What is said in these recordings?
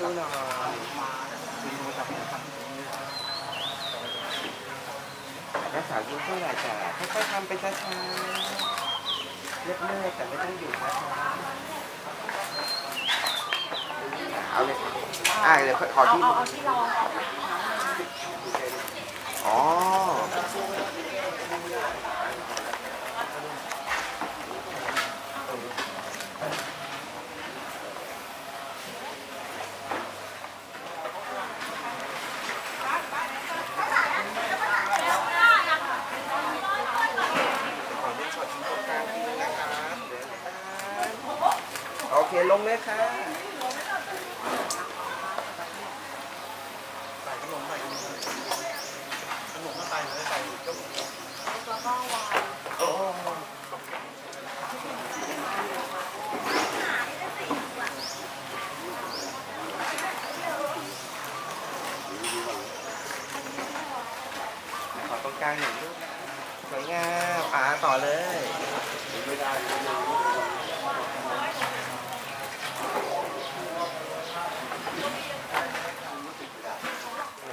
รักษายิ้มสู้หร่จ้ะค่อยๆทำไปช้าๆเลือกๆแต่ไม่ต้องหยุดนะคะเอาเลยอ่าเดี๋ยวขอที่ อ๋อาที่รองก่อน อ๋อ โอ เคลงเลยค่ะใส่ขนมใส่ขนมขนมมาใส่เลยใส่ก็โอ้ขอตรงกลางหน่อยลูกสวยงามอ่าต่อเลย ไม่ได้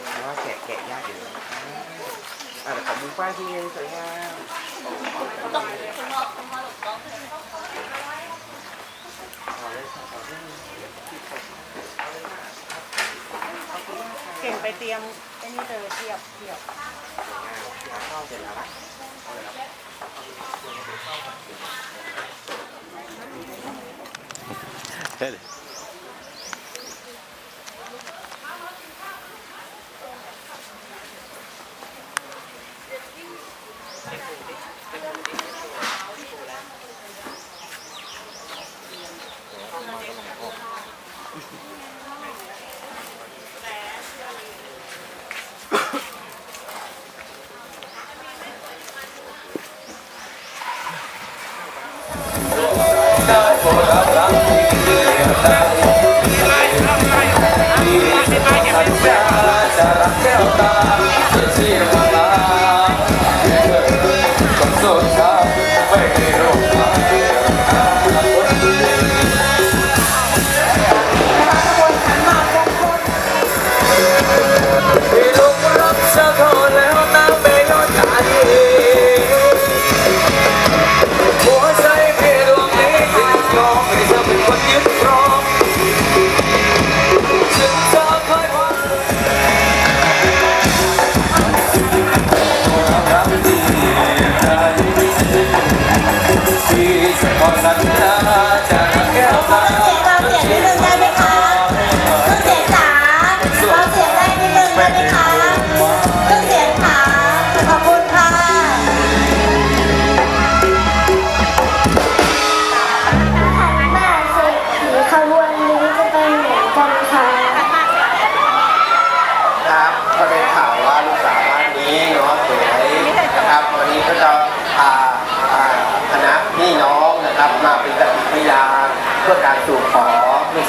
เพราะว่าแกะแกะยากอยู่ อะแต่ของมือป้าที่ยังสวยงามต่อเลยค่ะต่อเลยเก่งไปเตรียมไอ้นี่เลยเทียบเทียบสวยงามที่เข้าเสร็จแล้วนะเอาเลย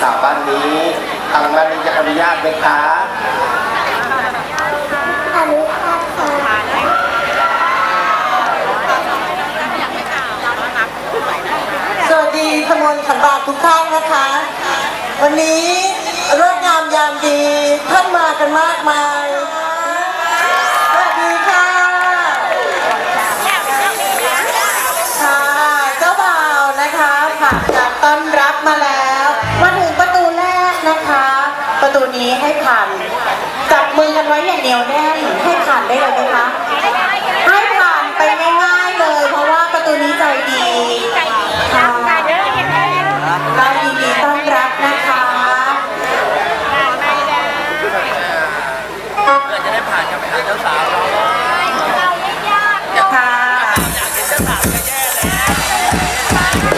สาวบ้านนี้ทางบ้านนี้จะอนุญาตไหมคะอนุภาพค่ะสวัสดีขบวนขันบาตรทุกท่านนะคะ วันนี้เรื่องงามยามดีท่านมากันมากมายสวัสดีค่ะค่ะเจ้าบ่าวนะคะผ่านการต้อนรับมาแล้ว ประตูนี้ให้ผ่าน จับมือกันไว้อย่างเหนียวแน่นให้ผ่านได้เลยไหมคะให้ผ่านไปง่ายๆเลย เพราะว่าประตูนี้ใจดีค่ะก็ยินดีต้อนรับนะคะจะได้ผ่านกันไปหาเจ้าสาวเราค่ะมาถึงประตู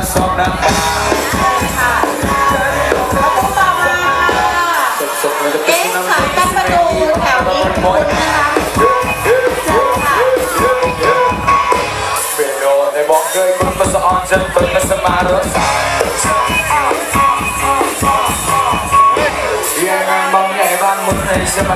งสองนางฟ้าเอ๊ะสายตั้งประตูแถวนี้คุณนะคะเปโนในบอกเคยคุณมาสอนฉันเปิมาสมารสยังไงมองไงบ้ามึงในสมา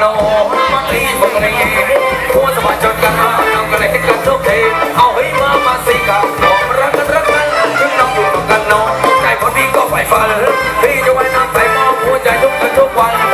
โนมัตีมักรีหัวสมัยจนกันมาทำกันเลยกันทุกทีเอาให้มามาสิครับผมรักกันรักกันถึงน้องอยู่กับกันนอนใจคนดีก็ไฟฟ้าเลยพี่จะไว้น้ำใส่หม้อหัวใจทุกกันทุกวัน